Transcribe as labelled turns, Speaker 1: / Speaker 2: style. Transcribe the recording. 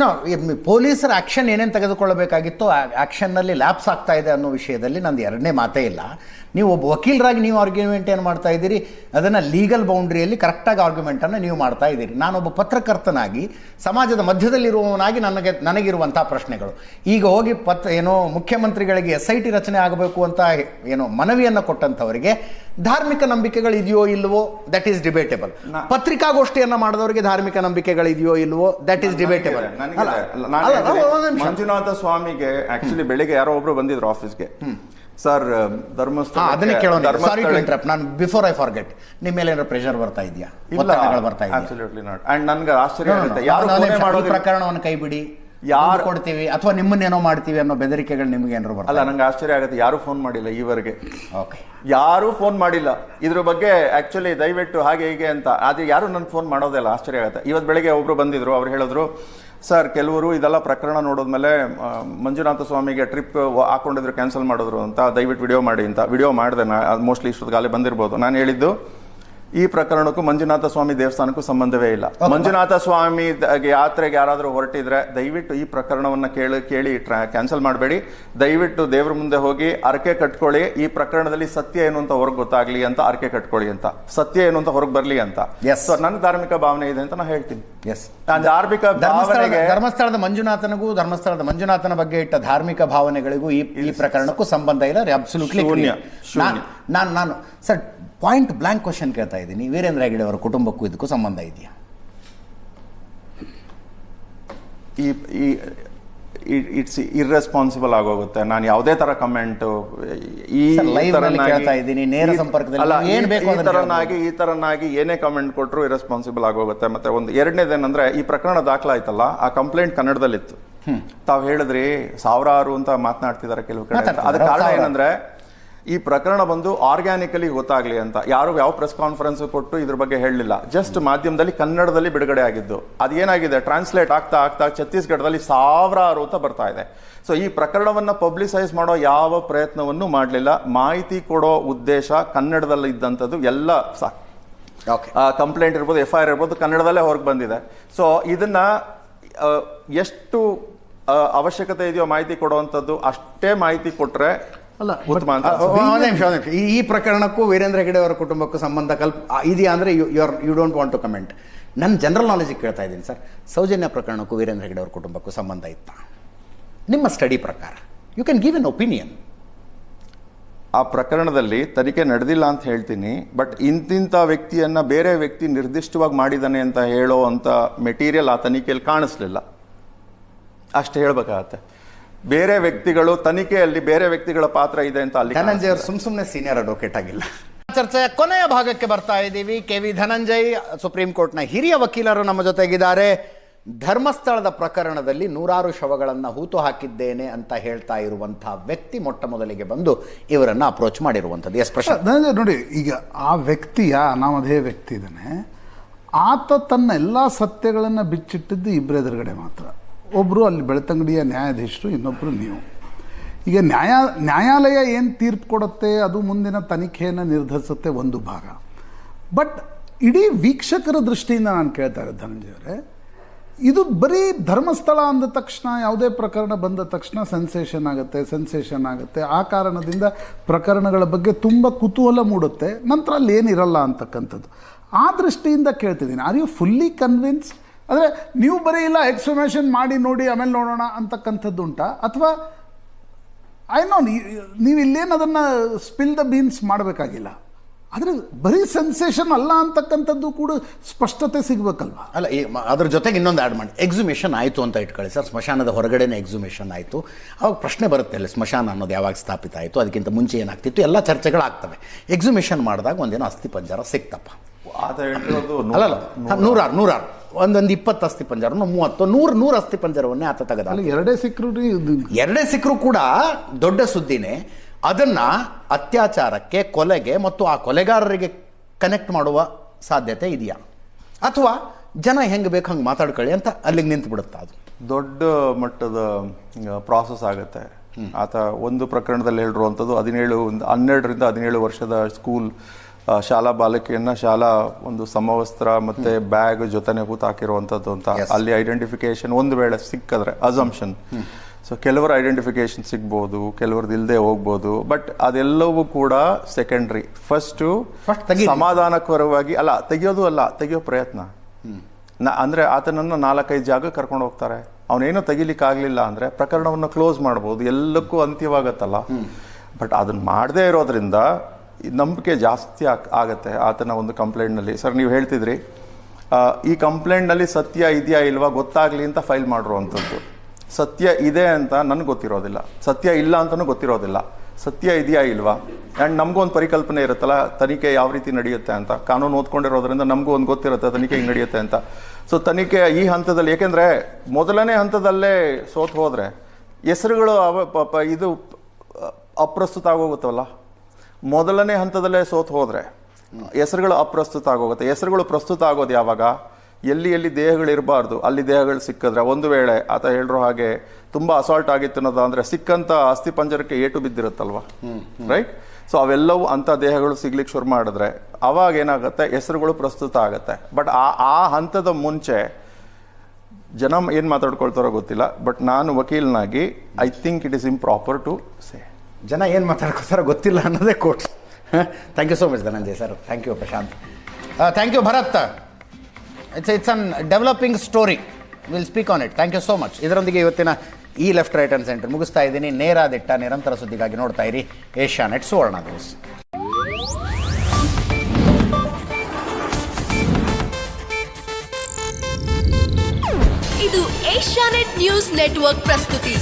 Speaker 1: No ಪೊಲೀಸರ action ಏನೇನು ತೆಗೆದುಕೊಳ್ಳಬೇಕಾಗಿತ್ತು ಆ ಆ್ಯಕ್ಷನ್ನಲ್ಲಿ ಲ್ಯಾಪ್ಸ್ ಆಗ್ತಾ ಇದೆ ಅನ್ನೋ ವಿಷಯದಲ್ಲಿ ನಂದು ಎರಡನೇ ಮಾತೇ ಇಲ್ಲ. ನೀವು ಒಬ್ಬ ವಕೀಲರಾಗಿ ನೀವು ಆರ್ಗ್ಯುಮೆಂಟ್ ಏನು ಮಾಡ್ತಾ ಇದ್ದೀರಿ? ಅದನ್ನು ಲೀಗಲ್ ಬೌಂಡ್ರಿಯಲ್ಲಿ ಕರೆಕ್ಟಾಗಿ ಆರ್ಗ್ಯುಮೆಂಟನ್ನು ನೀವು ಮಾಡ್ತಾ ಇದ್ದೀರಿ. ನಾನೊಬ್ಬ ಪತ್ರಕರ್ತನಾಗಿ ಸಮಾಜದ ಮಧ್ಯದಲ್ಲಿರುವವನಾಗಿ ನನಗೆ ನನಗಿರುವಂಥ ಪ್ರಶ್ನೆಗಳು. ಈಗ ಹೋಗಿ ಪತ್ ಏನೋ ಮುಖ್ಯಮಂತ್ರಿಗಳಿಗೆ ಎಸ್ ಐ ಟಿ ರಚನೆ ಆಗಬೇಕು ಅಂತ ಏನೋ ಮನವಿಯನ್ನು ಕೊಟ್ಟಂಥವರಿಗೆ ಧಾರ್ಮಿಕ ನಂಬಿಕೆಗಳು ಇದೆಯೋ ಇಲ್ಲವೋ ದಟ್ ಈಸ್ ಡಿಬೇಟೇಬಲ್ ಪತ್ರಿಕಾಗೋಷ್ಠಿಯನ್ನು ಮಾಡಿದವರಿಗೆ ಧಾರ್ಮಿಕ ನಂಬಿಕೆಗಳು ಇದೆಯೋ ಇಲ್ಲವೋ ದಟ್ ಈಸ್ ಡಿಬೇಟೇಬಲ್
Speaker 2: ಮಂಜುನಾಥ ಸ್ವಾಮಿಗೆ ಆಕ್ಚುಲಿ ಬೆಳಿಗ್ಗೆ ಯಾರೋ ಒಬ್ರು ಬಂದಿದ್ರು ಆಫೀಸ್ಗೆ ಸರ್ ಧರ್ಮಸ್ಥಳ
Speaker 1: ಅದನ್ನೇ ಕೇಳೋಣ ಸಾರಿ ಟು ನಾನು ಬಿಫೋರ್ ಐ ಫಾರ್ಗೆಟ್ ನಿಮ್ಮ ಮೇಲೆ ಏನಾದ್ರು ಪ್ರೆಷರ್ ಬರ್ತಾ ಇದೆಯಾ?
Speaker 2: ಇಲ್ಲ
Speaker 1: ಬರ್ತಾ ಇದೆ
Speaker 2: ಅಬ್ಸಲ್ಯೂಟ್ಲಿ ನಾಟ್ ಅಂಡ್ ನನಗೆ ಆಶ್ಚರ್ಯ. ಆಗುತ್ತೆ. ಯಾರು
Speaker 1: ಪ್ರಕರಣವನ್ನು ಕೈ ಬಿಡಿ
Speaker 2: ಯಾರು-
Speaker 1: ಕೊಡ್ತೀವಿ ಅಥವಾ ನಿಮ್ಮನ್ನೇನೋ ಮಾಡ್ತೀವಿ ಅನ್ನೋ ಬೆದರಿಕೆಗಳು ನಿಮ್ಗೆ ಏನಾದ್ರು
Speaker 2: ಅಲ್ಲ
Speaker 1: ಬರ್ತಲ್ಲ
Speaker 2: ನಂಗೆ ಆಶ್ಚರ್ಯ ಆಗುತ್ತೆ. ಯಾರು ಫೋನ್ ಮಾಡಿಲ್ಲ ಈವರೆಗೆ.
Speaker 1: ಓಕೆ
Speaker 2: ಯಾರು ಫೋನ್ ಮಾಡಿಲ್ಲ. ಇದ್ರ ಬಗ್ಗೆ ಆಕ್ಚುಲಿ ದಯವಿಟ್ಟು ಹಾಗೆ ಹೀಗೆ ಅಂತ. ಆದ್ರೆ ಯಾರು ನನ್ನ ಫೋನ್ ಮಾಡೋದಿಲ್ಲ. ಆಶ್ಚರ್ಯ ಆಗುತ್ತೆ. ಇವತ್ತು ಬೆಳಗ್ಗೆ ಒಬ್ರು ಬಂದಿದ್ರು. ಅವ್ರು ಹೇಳಿದ್ರು ಸರ್ ಕೆಲವರು ಇದೆಲ್ಲ ಪ್ರಕರಣ ನೋಡಿದ್ಮೇಲೆ ಮೇಲೆ ಮಂಜುನಾಥ ಸ್ವಾಮಿಗೆ ಟ್ರಿಪ್ ಹಾಕೊಂಡಿದ್ರು ಕ್ಯಾನ್ಸಲ್ ಮಾಡಿದ್ರು ಅಂತ. ದಯವಿಟ್ಟು ವಿಡಿಯೋ ಮಾಡಿ ಅಂತ. ವಿಡಿಯೋ ಮಾಡಿದೆ ನಾ ಮೋಸ್ಟ್ಲಿ ಇಷ್ಟೊತ್ತಿಗಾಲಿ ಬಂದಿರ್ಬೋದು. ನಾನು ಹೇಳಿದ್ದು ಈ ಪ್ರಕರಣಕ್ಕೂ ಮಂಜುನಾಥ ಸ್ವಾಮಿ ದೇವಸ್ಥಾನಕ್ಕೂ ಸಂಬಂಧವೇ ಇಲ್ಲ. ಮಂಜುನಾಥ ಸ್ವಾಮಿ ಯಾತ್ರೆಗೆ ಯಾರಾದರೂ ಹೊರಟಿದ್ರೆ ದಯವಿಟ್ಟು ಈ ಪ್ರಕರಣವನ್ನ ಕೇಳಿ ಕೇಳಿ ಕ್ಯಾನ್ಸಲ್ ಮಾಡಬೇಡಿ. ದಯವಿಟ್ಟು ದೇವ್ರ ಮುಂದೆ ಹೋಗಿ ಅರಕೆ ಕಟ್ಕೊಳ್ಳಿ. ಈ ಪ್ರಕರಣದಲ್ಲಿ ಸತ್ಯ ಏನು ಅಂತ ಹೊರಗೆ ಗೊತ್ತಾಗ್ಲಿ ಅಂತ ಅರಕೆ ಕಟ್ಕೊಳ್ಳಿ ಅಂತ. ಸತ್ಯ ಏನು ಅಂತ ಹೊರಗೆ ಬರಲಿ ಅಂತ. ಎಸ್ ನನ್ನ ಧಾರ್ಮಿಕ ಭಾವನೆ ಇದೆ ಅಂತ ನಾನು ಹೇಳ್ತೀನಿ.
Speaker 1: ಎಸ್
Speaker 2: ನಾನು ಧಾರ್ಮಿಕ
Speaker 1: ಧರ್ಮಸ್ಥಳದ ಮಂಜುನಾಥನಿಗೂ ಧರ್ಮಸ್ಥಳದ ಮಂಜುನಾಥನ ಬಗ್ಗೆ ಇಟ್ಟ ಧಾರ್ಮಿಕ ಭಾವನೆಗಳಿಗೂ ಈ ಪ್ರಕರಣಕ್ಕೂ ಸಂಬಂಧ ಇಲ್ಲ. ಅಬ್ಸಲ್ಯೂಟ್ಲಿ. ನಾನು ನಾನು ಸರ್ ಪಾಯಿಂಟ್ ಬ್ಲಾಂಕ್ ಕ್ವಶನ್ ಕೇಳ್ತಾ ಇದ್ದೀನಿ. ವೀರೇಂದ್ರ ಹೆಗಡೆ ಅವರ ಕುಟುಂಬಕ್ಕೂ ಇದಕ್ಕೂ ಸಂಬಂಧ ಇದೆಯಾ?
Speaker 2: ಈ ಈ ಇಟ್ಸ್ ಇರ್ರೆಸ್ಪಾನ್ಸಿಬಲ್ ಆಗೋಗುತ್ತೆ. ನಾನು ಯಾವುದೇ ತರ ಕಮೆಂಟ್ ಈ
Speaker 1: ನೇರ
Speaker 2: ಈ-
Speaker 1: ಸಂಪರ್ಕದಲ್ಲಿ ಏನ್
Speaker 2: ಈ-
Speaker 1: ಬೇಕು
Speaker 2: ಈ ತರನಾಗಿ ಈ ತರನಾಗಿ ಏನೇ ಕಮೆಂಟ್ ಕೊಟ್ಟರು ಇರೆಸ್ಪಾನ್ಸಿಬಲ್ ಆಗೋಗುತ್ತೆ. ಮತ್ತೆ ಒಂದು ಎರಡನೇದೇನಂದ್ರೆ ಈ ಪ್ರಕರಣ ದಾಖಲಾಯ್ತಲ್ಲ ಆ ಕಂಪ್ಲೇಂಟ್ ಕನ್ನಡದಲ್ಲಿತ್ತು. ತಾವು ಹೇಳಿದ್ರಿ ಸಾವಿರಾರು ಅಂತ ಮಾತನಾಡ್ತಿದ್ದಾರೆ ಕೆಲವು ಕಡೆ ಅದಕ್ಕೆ ಕಾರಣ. ಏನಂದ್ರೆ ಈ ಪ್ರಕರಣ ಬಂದು ಆರ್ಗ್ಯಾನಿಕಲಿ ಗೊತ್ತಾಗ್ಲಿ ಅಂತ. ಯಾರು ಯಾವ ಪ್ರೆಸ್ ಕಾನ್ಫರೆನ್ಸ್ ಕೊಟ್ಟು ಇದ್ರ ಬಗ್ಗೆ ಹೇಳಲಿಲ್ಲ. ಜಸ್ಟ್ ಮಾಧ್ಯಮದಲ್ಲಿ ಕನ್ನಡದಲ್ಲಿ ಬಿಡುಗಡೆ ಆಗಿದ್ದು. ಅದೇನಾಗಿದೆ? ಟ್ರಾನ್ಸ್ಲೇಟ್ ಆಗ್ತಾ ಆಗ್ತಾ ಛತ್ತೀಸ್ಗಢದಲ್ಲಿ ಸಾವಿರಾರು ಅಂತ ಬರ್ತಾ ಇದೆ. ಸೊ ಈ ಪ್ರಕರಣವನ್ನ ಪಬ್ಲಿಸೈಸ್ ಮಾಡೋ ಯಾವ ಪ್ರಯತ್ನವನ್ನು ಮಾಡಲಿಲ್ಲ. ಮಾಹಿತಿ ಕೊಡೋ ಉದ್ದೇಶ ಕನ್ನಡದಲ್ಲಿ ಇದ್ದಂಥದ್ದು ಎಲ್ಲ ಕಂಪ್ಲೇಂಟ್ ಇರ್ಬೋದು ಎಫ್ ಐ ಆರ್ ಇರ್ಬೋದು ಕನ್ನಡದಲ್ಲೇ ಹೊರಗೆ ಬಂದಿದೆ. ಸೊ ಇದನ್ನ ಎಷ್ಟು ಅವಶ್ಯಕತೆ ಇದೆಯೋ ಮಾಹಿತಿ ಕೊಡುವಂಥದ್ದು ಅಷ್ಟೇ ಮಾಹಿತಿ ಕೊಟ್ರೆ
Speaker 3: ಅಲ್ಲ,
Speaker 1: ನಿಮಿಷ ಒಂದ್ ನಿಮಿಷ. ಈ- ಪ್ರಕರಣಕ್ಕೂ ವೀರೇಂದ್ರ ಹೆಗಡೆ ಅವರ ಕುಟುಂಬಕ್ಕೂ ಸಂಬಂಧ ಕಲ್ಪ ಇದೆಯಾ ಅಂದರೆ you you are you don't want to comment ನನ್ನ ಜನರಲ್ ನಾಲೆಜಿಗೆ ಕೇಳ್ತಾ ಇದ್ದೀನಿ ಸರ್. ಸೌಜನ್ಯ ಪ್ರಕರಣಕ್ಕೂ ವೀರೇಂದ್ರ ಹೆಗಡೆ ಅವರ ಕುಟುಂಬಕ್ಕೂ ಸಂಬಂಧ ಇತ್ತ? ನಿಮ್ಮ ಸ್ಟಡಿ ಪ್ರಕಾರ you can give an opinion
Speaker 2: ಆ ಪ್ರಕರಣದಲ್ಲಿ ತನಿಖೆ ನಡೆದಿಲ್ಲ ಅಂತ ಹೇಳ್ತೀನಿ ಬಟ್ ಇಂತಿಂಥ ವ್ಯಕ್ತಿಯನ್ನ ಬೇರೆ ವ್ಯಕ್ತಿ ನಿರ್ದಿಷ್ಟವಾಗಿ ಮಾಡಿದ್ದಾನೆ ಅಂತ ಹೇಳೋ ಅಂತ ಮೆಟೀರಿಯಲ್ ಆ ತನಿಖೆಯಲ್ಲಿ ಕಾಣಿಸ್ಲಿಲ್ಲ. ಅಷ್ಟು ಹೇಳ್ಬೇಕಾಗತ್ತೆ. ಬೇರೆ ವ್ಯಕ್ತಿಗಳು ತನಿಖೆಯಲ್ಲಿ ಬೇರೆ ವ್ಯಕ್ತಿಗಳ ಪಾತ್ರ ಇದೆ ಅಂತ ಅಲ್ಲಿ
Speaker 1: ಧನಂಜಯ್ ಅವರು ಸುಮ್ ಸುಮ್ಮನೆ ಸೀನಿಯರ್ ಅಡ್ವೊಕೇಟ್ ಆಗಿಲ್ಲ. ಚರ್ಚೆಯ ಕೊನೆಯ ಭಾಗಕ್ಕೆ ಬರ್ತಾ ಇದ್ದೀವಿ. ಕೆ ವಿ ಧನಂಜಯ್ ಸುಪ್ರೀಂ ಕೋರ್ಟ್ನ ಹಿರಿಯ ವಕೀಲರು ನಮ್ಮ ಜೊತೆಗಿದ್ದಾರೆ. ಧರ್ಮಸ್ಥಳದ ಪ್ರಕರಣದಲ್ಲಿ ನೂರಾರು ಶವಗಳನ್ನು ಹೂತು ಹಾಕಿದ್ದೇನೆ ಅಂತ ಹೇಳ್ತಾ ಇರುವಂತಹ ವ್ಯಕ್ತಿ ಮೊಟ್ಟ ಮೊದಲಿಗೆ ಬಂದು ಇವರನ್ನ ಅಪ್ರೋಚ್ ಮಾಡಿರುವಂಥದ್ದು. ಎಸ್ ಪ್ರಶ್ನೆ
Speaker 3: ನೋಡಿ ಈಗ ಆ ವ್ಯಕ್ತಿಯ ಅನಾಮಧೇಯ ವ್ಯಕ್ತಿ ಇದ್ದಾನೆ. ಆತ ತನ್ನ ಎಲ್ಲ ಸತ್ಯಗಳನ್ನು ಬಿಚ್ಚಿಟ್ಟಿದ್ದು ಇಬ್ಬರ ಎದುರುಗಡೆ ಮಾತ್ರ. ಒಬ್ಬರು ಅಲ್ಲಿ ಬೆಳ್ತಂಗಡಿಯ ನ್ಯಾಯಾಧೀಶರು ಇನ್ನೊಬ್ಬರು ನೀವು. ಈಗ ನ್ಯಾಯ, ನ್ಯಾಯಾಲಯ ಏನು ತೀರ್ಪು ಕೊಡುತ್ತೆ, ಅದು ಮುಂದಿನ ತನಿಖೆಯನ್ನು ನಿರ್ಧರಿಸುತ್ತೆ ಒಂದು ಭಾಗ. ಬಟ್ ಇಡೀ ವೀಕ್ಷಕರ ದೃಷ್ಟಿಯಿಂದ ನಾನು ಕೇಳ್ತಾ ಇರೋದು ಧನಂಜಯ ಅವರೇ, ಇದು ಬರೀ ಧರ್ಮಸ್ಥಳ ಅಂದ ತಕ್ಷಣ, ಯಾವುದೇ ಪ್ರಕರಣ ಬಂದ ತಕ್ಷಣ ಸೆನ್ಸೇಷನ್ ಆಗುತ್ತೆ ಸೆನ್ಸೇಷನ್ ಆಗುತ್ತೆ. ಆ ಕಾರಣದಿಂದ ಪ್ರಕರಣಗಳ ಬಗ್ಗೆ ತುಂಬ ಕುತೂಹಲ ಮೂಡುತ್ತೆ. ನಂತರ ಅಲ್ಲಿ ಏನಿರಲ್ಲ ಅಂತಕ್ಕಂಥದ್ದು. ಆ ದೃಷ್ಟಿಯಿಂದ ಕೇಳ್ತಿದ್ದೀನಿ. ಆರ್ ಯು ಫುಲ್ಲಿ ಕನ್ವಿನ್ಸ್ ಅಂದರೆ ನೀವು ಬರೀ ಇಲ್ಲ ಎಕ್ಸ್ಪ್ಲನೇಷನ್ ಮಾಡಿ ನೋಡಿ ಆಮೇಲೆ ನೋಡೋಣ ಅಂತಕ್ಕಂಥದ್ದು ಉಂಟಾ? ಅಥವಾ ಐ ನೋ ನೀವು ಇಲ್ಲೇನು ಅದನ್ನು ಸ್ಪಿಲ್ ದ ಬೀನ್ಸ್ ಮಾಡಬೇಕಾಗಿಲ್ಲ? ಆದರೆ ಬರೀ ಸೆನ್ಸೇಷನ್ ಅಲ್ಲ ಅಂತಕ್ಕಂಥದ್ದು ಕೂಡ ಸ್ಪಷ್ಟತೆ ಸಿಗಬೇಕಲ್ವ?
Speaker 1: ಅಲ್ಲ ಈ ಅದ್ರ ಜೊತೆಗೆ ಇನ್ನೊಂದು ಆ್ಯಡ್ ಮಾಡಿ. ಎಕ್ಸಿಮಿಷನ್ ಆಯಿತು ಅಂತ ಇಟ್ಕೊಳ್ಳಿ ಸರ್. ಸ್ಮಶಾನದ ಹೊರಗಡೆನೇ ಎಕ್ಸಿಮಿಷನ್ ಆಯಿತು. ಅವಾಗ ಪ್ರಶ್ನೆ ಬರುತ್ತೆ ಅಲ್ಲಿ ಸ್ಮಶಾನ ಅನ್ನೋದು ಯಾವಾಗ ಸ್ಥಾಪಿತ ಆಯಿತು ಅದಕ್ಕಿಂತ ಮುಂಚೆ ಏನಾಗ್ತಿತ್ತು ಎಲ್ಲ ಚರ್ಚೆಗಳಾಗ್ತವೆ ಎಕ್ಸಿಮಿಷನ್ ಮಾಡಿದಾಗ ಒಂದಿನ ಅಸ್ಥಿ ಪಂಜರ ಸಿಕ್ತಪ್ಪ. ಅಲ್ಲ ನೂರಾರು ನೂರಾರು. ಒಂದೊಂದು ಇಪ್ಪತ್ತು ಅಸ್ಥಿ ಪಂಜರವನ್ನು ಮೂವತ್ತು ನೂರು ನೂರು ಅಸ್ಥಿ ಪಂಜರವನ್ನೇ ಆತ ತೆಗೆದ
Speaker 3: ಅಲ್ಲಿ ಎರಡೇ ಸಿಕ್ಕರು
Speaker 1: ಎರಡೇ ಸಿಕ್ಕರೂ ಕೂಡ ದೊಡ್ಡ ಸುದ್ದಿನೇ. ಅದನ್ನ ಅತ್ಯಾಚಾರಕ್ಕೆ ಕೊಲೆಗೆ ಮತ್ತು ಆ ಕೊಲೆಗಾರರಿಗೆ ಕನೆಕ್ಟ್ ಮಾಡುವ ಸಾಧ್ಯತೆ ಇದೆಯಾ? ಅಥವಾ ಜನ ಹೆಂಗೆ ಬೇಕು ಹಂಗೆ ಮಾತಾಡ್ಕೊಳ್ಳಿ ಅಂತ ಅಲ್ಲಿಗೆ ನಿಂತು ಬಿಡುತ್ತಾ ಅದು?
Speaker 2: ದೊಡ್ಡ ಮಟ್ಟದ ಪ್ರಾಸೆಸ್ ಆಗುತ್ತೆ. ಆತ ಒಂದು ಪ್ರಕರಣದಲ್ಲಿ ಹೇಳಿರುವಂಥದ್ದು ಹದಿನೇಳು ಒಂದು ಹನ್ನೆರಡರಿಂದ ಹದಿನೇಳು ವರ್ಷದ ಸ್ಕೂಲ್ ಶಾಲಾ ಬಾಲಕಿಯನ್ನ ಶಾಲಾ ಒಂದು ಸಮವಸ್ತ್ರ ಮತ್ತೆ ಬ್ಯಾಗ್ ಜೊತೆನೆ ಹೂತಾಕಿರುವಂಥದ್ದು ಅಂತ ಅಲ್ಲಿ ಐಡೆಂಟಿಫಿಕೇಶನ್ ಒಂದು ವೇಳೆ ಸಿಕ್ಕಿದ್ರೆ ಅಸಂಪ್ಷನ್ ಸೊ ಕೆಲವರು ಐಡೆಂಟಿಫಿಕೇಶನ್ ಸಿಗ್ಬೋದು ಕೆಲವ್ರದ್ದು ಇಲ್ಲದೆ ಹೋಗ್ಬೋದು ಬಟ್ ಅದೆಲ್ಲವೂ ಕೂಡ ಸೆಕೆಂಡ್ರಿ ಫಸ್ಟು. ಸಮಾಧಾನಕರವಾಗಿ ಅಲ್ಲ ತೆಗಿಯೋದು ಅಲ್ಲ ತೆಗಿಯೋ ಪ್ರಯತ್ನ. ನಾ ಅಂದ್ರೆ ಆತನನ್ನು ನಾಲ್ಕೈದು ಜಾಗ ಕರ್ಕೊಂಡು ಹೋಗ್ತಾರೆ. ಅವನೇನು ತೆಗಿಲಿಕ್ಕಾಗಲಿಲ್ಲ ಅಂದ್ರೆ ಪ್ರಕರಣವನ್ನು ಕ್ಲೋಸ್ ಮಾಡ್ಬೋದು ಎಲ್ಲಕ್ಕೂ ಅಂತ್ಯವಾಗತ್ತಲ್ಲ. ಬಟ್ ಅದನ್ನ ಮಾಡದೇ ಇರೋದ್ರಿಂದ ನಂಬಿಕೆ ಜಾಸ್ತಿ ಆಗುತ್ತೆ ಆತನ ಒಂದು ಕಂಪ್ಲೇಂಟ್ನಲ್ಲಿ. ಸರ್, ನೀವು ಹೇಳ್ತಿದ್ರಿ ಈ ಕಂಪ್ಲೇಂಟ್ನಲ್ಲಿ ಸತ್ಯ ಇದೆಯಾ ಇಲ್ವಾ ಗೊತ್ತಾಗಲಿ ಅಂತ ಫೈಲ್ ಮಾಡಿರುವಂಥದ್ದು ಸತ್ಯ ಇದೆ ಅಂತ ನನಗೆ ಗೊತ್ತಿರೋದಿಲ್ಲ. ಸತ್ಯ ಇಲ್ಲ ಅಂತಲೂ ಗೊತ್ತಿರೋದಿಲ್ಲ. ಸತ್ಯ ಇದೆಯಾ ಇಲ್ವಾ? ಆ್ಯಂಡ್ ನಮಗೂ ಒಂದು ಪರಿಕಲ್ಪನೆ ಇರುತ್ತಲ್ಲ, ತನಿಖೆ ಯಾವ ರೀತಿ ನಡೆಯುತ್ತೆ ಅಂತ. ಕಾನೂನು ಓದ್ಕೊಂಡಿರೋದ್ರಿಂದ ನಮಗೂ ಒಂದು ಗೊತ್ತಿರುತ್ತೆ ತನಿಖೆ ಹಿಂಗೆ ನಡೆಯುತ್ತೆ ಅಂತ. ಸೊ ತನಿಖೆ ಈ ಹಂತದಲ್ಲಿ, ಏಕೆಂದರೆ ಮೊದಲನೇ ಹಂತದಲ್ಲೇ ಸೋತು ಹೋದರೆ ಹೆಸರುಗಳು ಅವ ಇದು ಅಪ್ರಸ್ತುತ ಆಗೋಗುತ್ತವಲ್ಲ. ಮೊದಲನೇ ಹಂತದಲ್ಲೇ ಸೋತ್ ಹೋದ್ರೆ ಹೆಸರುಗಳು ಅಪ್ರಸ್ತುತ ಆಗೋಗುತ್ತೆ. ಹೆಸರುಗಳು ಪ್ರಸ್ತುತ ಆಗೋದು ಯಾವಾಗ? ಎಲ್ಲಿ ಎಲ್ಲಿ ದೇಹಗಳು ಇರಬಾರ್ದು ಅಲ್ಲಿ ದೇಹಗಳು ಸಿಕ್ಕಿದ್ರೆ. ಒಂದು ವೇಳೆ ಆತ ಹೇಳಿರೋ ಹಾಗೆ ತುಂಬ ಅಸಾಲ್ಟ್ ಆಗಿತ್ತು ಅನ್ನೋದು ಅಂದರೆ ಸಿಕ್ಕಂತ ಅಸ್ಥಿ ಪಂಜರಕ್ಕೆ ಏಟು ಬಿದ್ದಿರುತ್ತಲ್ವ? ರೈಟ್ ಸೊ ಅವೆಲ್ಲವೂ ಅಂತ ದೇಹಗಳು ಸಿಗ್ಲಿಕ್ಕೆ ಶುರು ಮಾಡಿದ್ರೆ ಅವಾಗ ಏನಾಗುತ್ತೆ? ಹೆಸರುಗಳು ಪ್ರಸ್ತುತ ಆಗುತ್ತೆ. ಬಟ್ ಆ ಆ ಹಂತದ ಮುಂಚೆ ಜನ ಏನು ಮಾತಾಡ್ಕೊಳ್ತಾರೋ ಗೊತ್ತಿಲ್ಲ ಬಟ್ ನಾನು ವಕೀಲನಾಗಿ I think it is improper to say
Speaker 1: ಜನ ಏನು ಮಾತಾಡ್ಕೋತಾರೋ ಗೊತ್ತಿಲ್ಲ ಅನ್ನೋದೇ quote. Thank you so much Dhananjay sir thank you Prashant. Thank you Bharat. It's it's an developing story will speak on it thank you so much ಇದರೊಂದಿಗೆ ಇವತ್ತಿನ ಈ left right and centre ಮುಗಿಸ್ತಾ ಇದ್ದೀನಿ. ನೇರ ದಿಟ್ಟ ನಿರಂತರ ಸುದ್ದಿಗಾಗಿ ನೋಡ್ತಾ ಇರಿ. Asia net Suvarna news.
Speaker 4: ಇದು ಏಷ್ಯಾನೆಟ್ ನ್ಯೂಸ್ ನೆಟ್ವರ್ಕ್ ಪ್ರಸ್ತುತಿ.